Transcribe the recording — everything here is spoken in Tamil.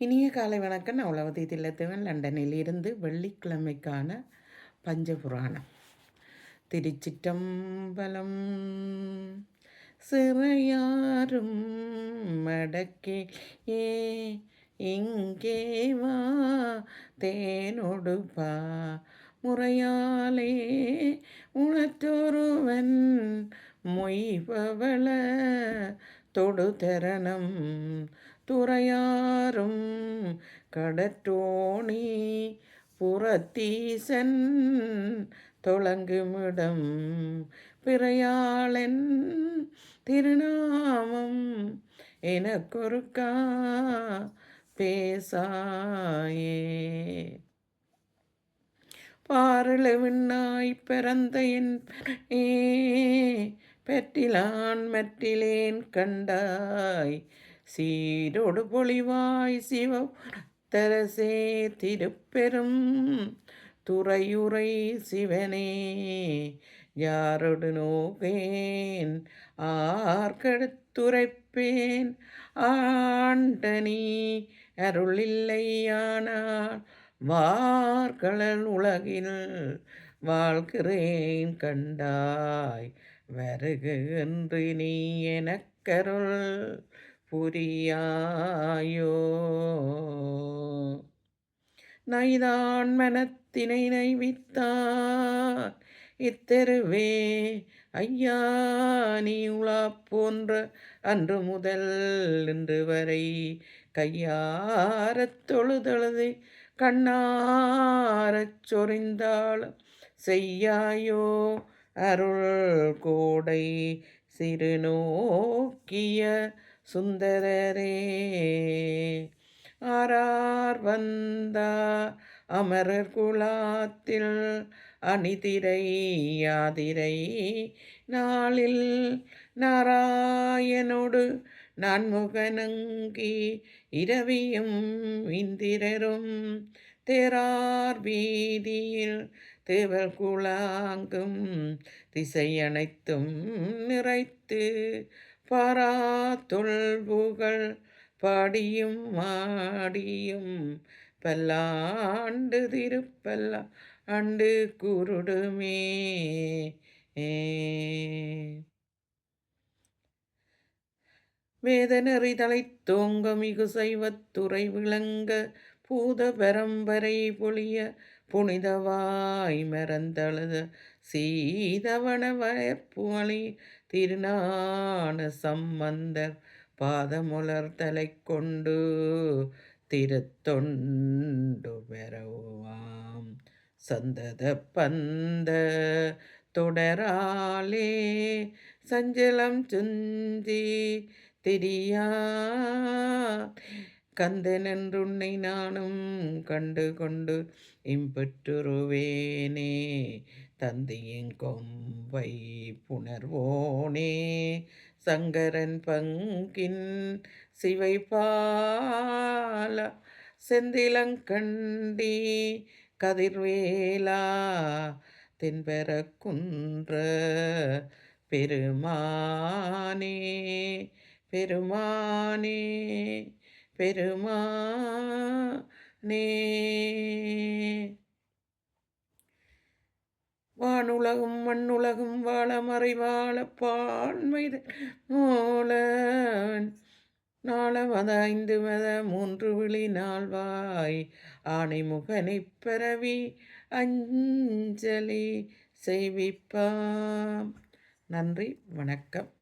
இனிய காலை வணக்கம். அவ்வளவதி உலகத்தை தில்லத்தவன். லண்டனில் இருந்து வெள்ளிக்கிழமைக்கான பஞ்சபுராணம். திருச்சிற்றம்பலம் சிறையாரும் மடக்கே ஏ இங்கே வா தேனொடுப்பா முறையாலே உணத்தொருவன் மொய்பவள தொடுதரணம் துறையாரும் கடற்றோணி புறத்தீசன் தொழங்குமிடம் பிறையாளன் திருநாமம் எனக்கொருக்கா பேசாயே. பாரளவின்னாய் பிறந்த என் பெற்றிலான் மெற்றிலேன் கண்டாய். சீரோடு பொழிவாய் சிவத்தரசே திருப்பெரும் துறையுரை சிவனே யாரொடு நோகேன் ஆர்கடுத்துரைப்பேன் ஆண்டனி அருளில்லையானால் வார்களல் உலகில் வாழ்கிறேன் கண்டாய் வருகின்றி நீ எனக்கருள் புரியாயோ? நைதான் மனத்தினை நைவித்தான் இத்தெருவே ஐயா நீ உலா போன்ற அன்று முதல் இன்று வரை கையாரத் தொழுதழுது கண்ணாரச் சொறிந்தாலும் செய்யாயோ? அருள் கோடை சிறுநோக்கிய சுந்தரரே. ஆரார் வந்தார் அமரர் குலாத்தில் அணிதிரை யாதிரை. நாளில் நாராயணோடு நான்முகனங்கி இரவியும் இந்திரரும் தேரார் வீதியில் தேவல் குழாங்கும் திசையனைத்தும் நிறைத்து பராத்துள்புகள் தொல்புகள் பாடியும் மாடியும் பல்லாண்டு திருப்பல்லா அண்டு குருடுமே. வேதனறி தலை தோங்க மிகு சைவத்துறை விளங்க பூத பரம்பரை பொழிய புனிதவாய் மறந்தழுத சீதவன திருநான சம்பந்தர் பாதமுலர் தலை கொண்டு திருத்தொண்டு பெறவாம் சந்தத பந்த தொடராலே சஞ்சலம் சுந்தி திரியா கந்தனென்றுன்னை நானும் கண்டு கொண்டு இம்பெற்றுருவேனே தந்தையின் கொம்பை புணர்வோனே. சங்கரன் பங்கின் சிவைபால செந்திலங்கண்டி கதிர்வேலா தென்பெற குன்ற பெருமானே. பெருமானே. பெருமானே. வானுலகும் மண்ணுலகும் வாழ மறைவாழ பான்மைத மூலன். நாளமத ஐந்து மத மூன்று விழி நாள்வாய். ஆணை முகனை பரவி அஞ்சலி செய்விப்பாம். நன்றி வணக்கம்.